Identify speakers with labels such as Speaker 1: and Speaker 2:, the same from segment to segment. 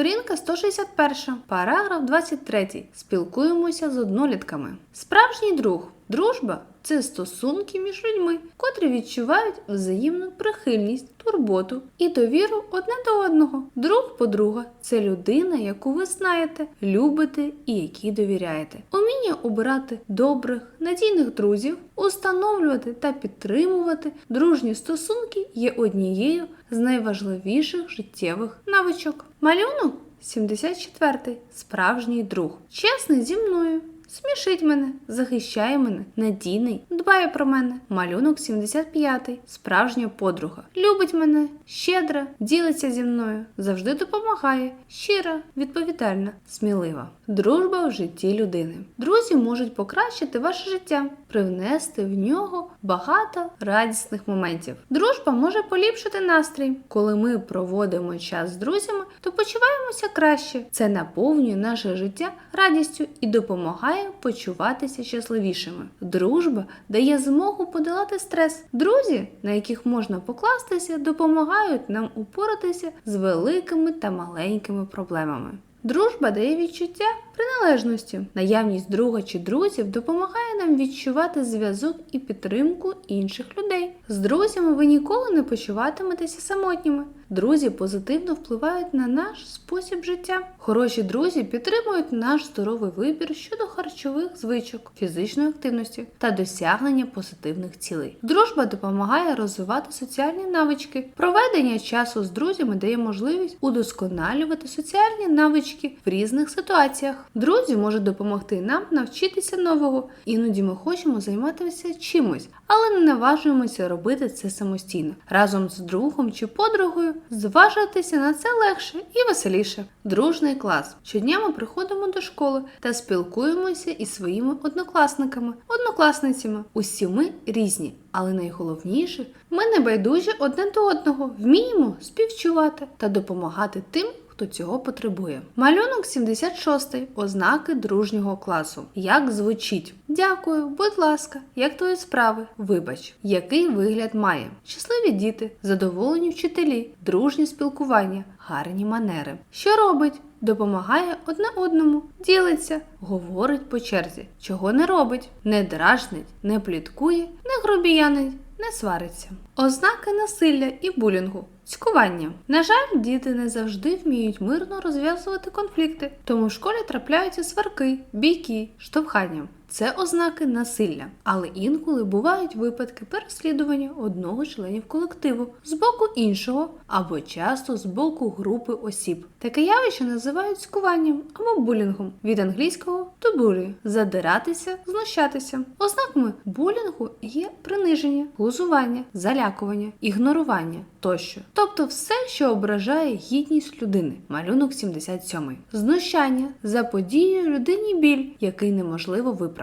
Speaker 1: Сторінка 161, параграф 23. Спілкуємося з однолітками. Справжній друг. Дружба це стосунки між людьми, котрі відчувають взаємну прихильність, турботу і довіру одне до одного. Друг подруга це людина, яку ви знаєте, любите і якій довіряєте. Уміння обирати добрих, надійних друзів, установлювати та підтримувати дружні стосунки є однією з найважливіших життєвих навичок. Малюнок 74. Справжній друг. Чесний зі мною. Смішить мене, захищає мене, надійний, дбає про мене. Малюнок 75. Справжня подруга. Любить мене, щедра, ділиться зі мною, завжди допомагає, щира, відповідальна, смілива. Дружба в житті людини. Друзі можуть покращити ваше життя, привнести в нього багато радісних моментів. Дружба може поліпшити настрій. Коли ми проводимо час з друзями, то почуваємося краще. Це наповнює наше життя радістю і допомагає почуватися щасливішими. Дружба дає змогу подолати стрес. Друзі, на яких можна покластися, допомагають нам упоратися з великими та маленькими проблемами. Дружба дає відчуття приналежності. Наявність друга чи друзів допомагає нам відчувати зв'язок і підтримку інших людей. З друзями ви ніколи не почуватиметеся самотніми. Друзі позитивно впливають на наш спосіб життя. Хороші друзі підтримують наш здоровий вибір щодо харчових звичок, фізичної активності та досягнення позитивних цілей. Дружба допомагає розвивати соціальні навички. Проведення часу з друзями дає можливість удосконалювати соціальні навички в різних ситуаціях. Друзі можуть допомогти нам навчитися нового. Іноді ми хочемо займатися чимось, але не наважуємося робити це самостійно. Разом з другом чи подругою зважитися на це легше і веселіше. Дружний клас. Щодня ми приходимо до школи та спілкуємося із своїми однокласниками, однокласницями. Усі ми різні, але найголовніше, ми не байдужі одне до одного, вміємо співчувати та допомагати тим. Хто цього потребує. Малюнок 76. Ознаки дружнього класу. Як звучить? Дякую, будь ласка, як твої справи? Вибач, який вигляд має? Щасливі діти, задоволені вчителі, дружні спілкування, гарні манери. Що робить? Допомагає одне одному, ділиться, говорить по черзі, чого не робить, не дражнить, не пліткує, не грубіянить, не свариться. Ознаки насилля і булінгу. Цькування. На жаль, діти не завжди вміють мирно розв'язувати конфлікти, тому в школі трапляються сварки, бійки, штовхання. Це ознаки насилля, але інколи бувають випадки переслідування одного членів колективу з боку іншого або часто з боку групи осіб. Таке явище називають скуванням або булінгом від англійського to bully – задиратися, знущатися. Ознаками булінгу є приниження, глузування, залякування, ігнорування тощо. Тобто все, що ображає гідність людини. Малюнок 77. Знущання заподіює людині біль, який неможливо виправити.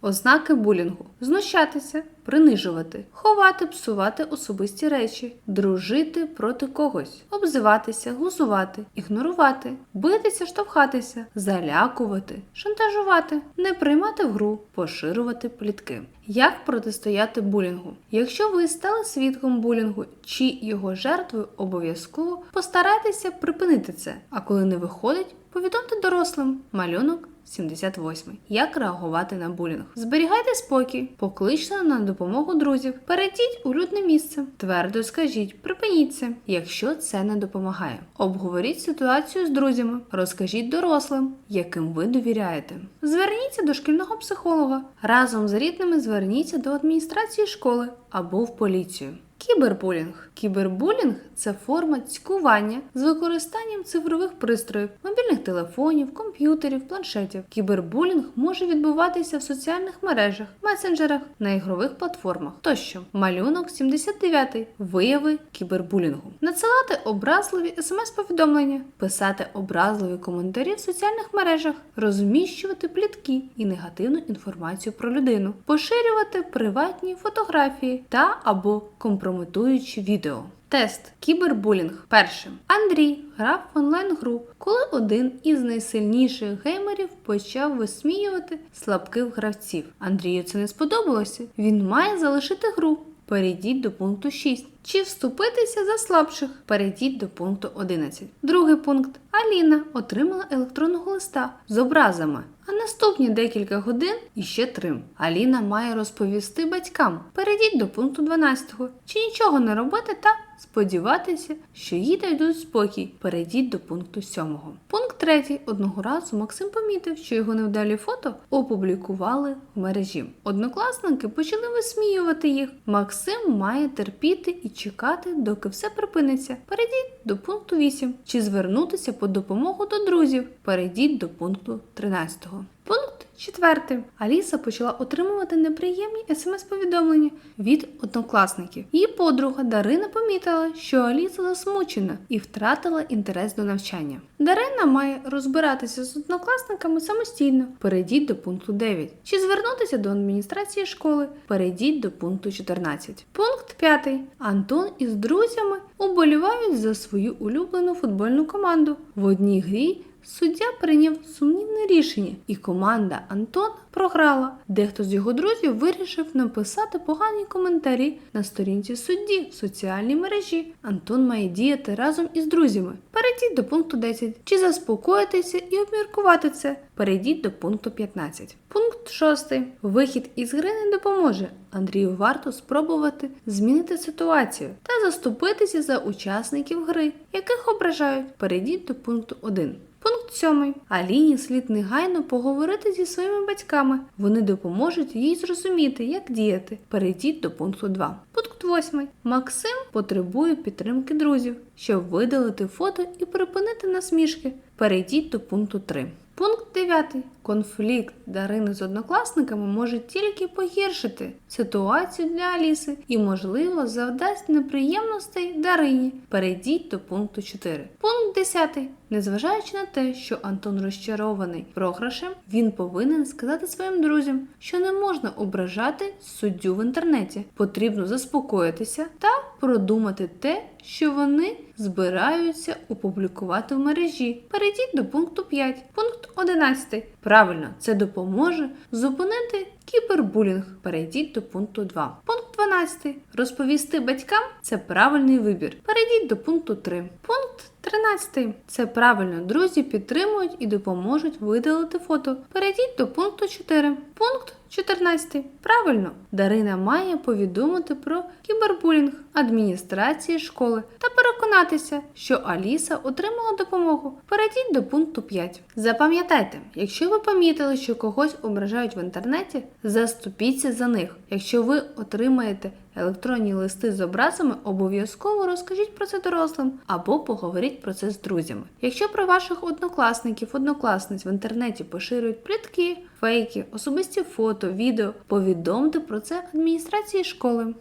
Speaker 1: Ознаки булінгу: знущатися, принижувати, ховати, псувати особисті речі, дружити проти когось, обзиватися, глузувати, ігнорувати, битися, штовхатися, залякувати, шантажувати, не приймати в гру, поширювати плітки. Як протистояти булінгу? Якщо ви стали свідком булінгу чи його жертвою, обов'язково постарайтеся припинити це. А коли не виходить, повідомте дорослим малюнок. 78. Як реагувати на булінг? Зберігайте спокій, покличте на допомогу друзів, перейдіть у людне місце, твердо скажіть, припиніть це, якщо це не допомагає. Обговоріть ситуацію з друзями, розкажіть дорослим, яким ви довіряєте. Зверніться до шкільного психолога. Разом з рідними зверніться до адміністрації школи або в поліцію. Кібербулінг. Кібербулінг це форма цькування з використанням цифрових пристроїв, мобільних телефонів, комп'ютерів, планшетів. Кібербулінг може відбуватися в соціальних мережах, месенджерах, на ігрових платформах тощо. Малюнок 79. Вияви кібербулінгу. Надсилати образливі смс-повідомлення, писати образливі коментарі в соціальних мережах, розміщувати плітки і негативну інформацію про людину, поширювати приватні фотографії та або компрометуючі відео. Тест кібербулінг. Першим. Андрій грав в онлайн-гру, коли один із найсильніших геймерів почав висміювати слабких гравців. Андрію це не сподобалося. Він має залишити гру. Перейдіть до пункту 6. Чи вступитися за слабших? Перейдіть до пункту 11. Другий пункт. Аліна отримала електронного листа з образами. А наступні декілька годин іще трим. Аліна має розповісти батькам. Перейдіть до пункту 12. Чи нічого не робити та сподіватися, що їй дадуть спокій. Перейдіть до пункту 7. Пункт 3. Одного разу Максим помітив, що його невдалі фото опублікували в мережі. Однокласники почали висміювати їх. Максим має терпіти і чекати, доки все припиниться. Перейдіть до пункту 8. Чи звернутися по допомогу до друзів? Перейдіть до пункту 13. Пункт четвертий. Аліса почала отримувати неприємні смс-повідомлення від однокласників. Її подруга Дарина помітила, що Аліса засмучена і втратила інтерес до навчання. Дарина має розбиратися з однокласниками самостійно. Перейдіть до пункту 9. Чи звернутися до адміністрації школи? Перейдіть до пункту 14. Пункт 5. Антон із друзями уболівають за свою улюблену футбольну команду. В одній грі Суддя прийняв сумнівне рішення, і команда Антон програла. Дехто з його друзів вирішив написати погані коментарі на сторінці судді в соціальній мережі. Антон має діяти разом із друзями. Перейдіть до пункту 10. Чи заспокоїтися і обміркувати це? Перейдіть до пункту 15. Пункт 6. Вихід із гри не допоможе. Андрію варто спробувати змінити ситуацію та заступитися за учасників гри, яких ображають. Перейдіть до пункту 1. Пункт 7. Аліні слід негайно поговорити зі своїми батьками. Вони допоможуть їй зрозуміти, як діяти. Перейдіть до пункту 2. Пункт 8. Максим потребує підтримки друзів, щоб видалити фото і припинити насмішки. Перейдіть до пункту 3. Пункт 9. Конфлікт Дарини з однокласниками може тільки погіршити ситуацію для Аліси і, можливо, завдасть неприємностей Дарині. Перейдіть до пункту 4. Пункт 10. Незважаючи на те, що Антон розчарований програшем, він повинен сказати своїм друзям, що не можна ображати суддю в інтернеті. Потрібно заспокоїтися та продумати те, що вони збираються опублікувати в мережі. Перейдіть до пункту 5. Пункт 11. Правильно, це допоможе зупинити кібербулінг. Перейдіть до пункту 2. Пункт 12. Розповісти батькам це правильний вибір. Перейдіть до пункту 3. Пункт 13. Це правильно. Друзі підтримують і допоможуть видалити фото. Перейдіть до пункту 4. Пункт 14. Правильно. Дарина має повідомити про кібербулінг адміністрації школи та переконатися, що Аліса отримала допомогу. Перейдіть до пункту 5. Запам'ятайте, якщо ви помітили, що когось ображають в інтернеті, заступіться за них. Якщо ви отримаєте електронні листи з образами, обов'язково розкажіть про це дорослим або поговоріть про це з друзями. Якщо про ваших однокласників, однокласниць в інтернеті поширюють плітки, фейки, особисті фото, відео, повідомте про це адміністрації школи.